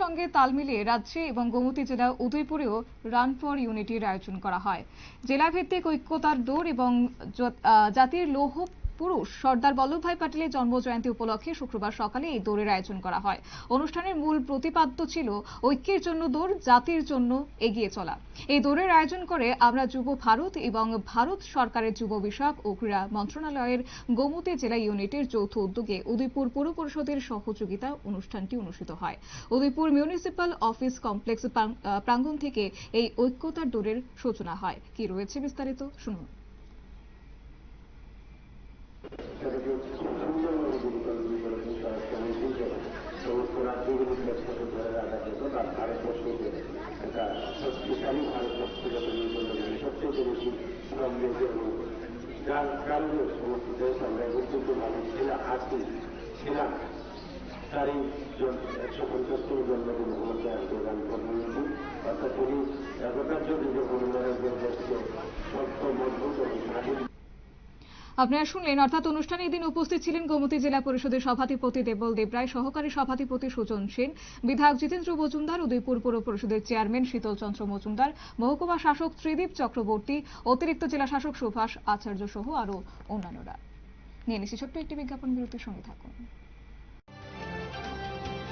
সঙ্গে তাল মিলিয়ে রাজ্যে এবং গোমতী জেলা উদয়পুরেও রান ফর ইউনিটির আয়োজন করা হয়। জেলাভিত্তিক ঐক্যতার দৌড় এবং জাতির লৌহ পুরুষ সর্দার বল্লভভাই প্যাটেলের জন্মজয়ন্তী উপলক্ষে শুক্রবার সকালে এই দৌড়ের আয়োজন করা হয়। অনুষ্ঠানের মূল প্রতিপাদ্য ছিল ঐক্যের জন্য দৌড়, জাতির জন্য এগিয়ে চলা। এই দৌড়ের আয়োজন করে আমরা যুব ভারত এবং ভারত সরকারের যুব বিষয়ক ও ক্রীড়া মন্ত্রণালয়ের গোমতী জেলা ইউনিটের যৌথ উদ্যোগে উদয়পুর পৌর পরিষদের সহযোগিতা অনুষ্ঠানটি অনুষ্ঠিত হয়। উদয়পুর মিউনিসিপাল অফিস কমপ্লেক্স প্রাং- প্রাঙ্গণ থেকে এই ঐক্যতার দৌড়ের সূচনা হয়। কি রয়েছে বিস্তারিত শুনুন। ভারতবর্ষকে একটা শক্তিশালী ভারতবর্ষ যাতে করে সবচেয়ে বেশি সমৃদ্ধ এবং যার কারণে সমস্ত দেশ আমরা শক্ত মজবুত এবং স্বাধীন আপনারা শুনলেন, অর্থাৎ অনুষ্ঠানে এদিন উপস্থিত ছিলেন গোমতী জেলা পরিষদের সভাধিপতি দেবল দেবরায় সহকারী সভাধিপতি সুজন সেন, বিধায়ক জিতেন্দ্র মজুমদার, উদয়পুর পৌর পরিষদের চেয়ারম্যান শীতল চন্দ্র মজুমদার, মহকুমা শাসক ত্রিদীপ চক্রবর্তী, অতিরিক্ত জেলা শাসক সুভাষ আচার্য সহ আরও অন্যান্যরা। নিয়ে নিচ্ছি ছোট্ট একটি বিজ্ঞাপন বিরতির সঙ্গে থাকুন।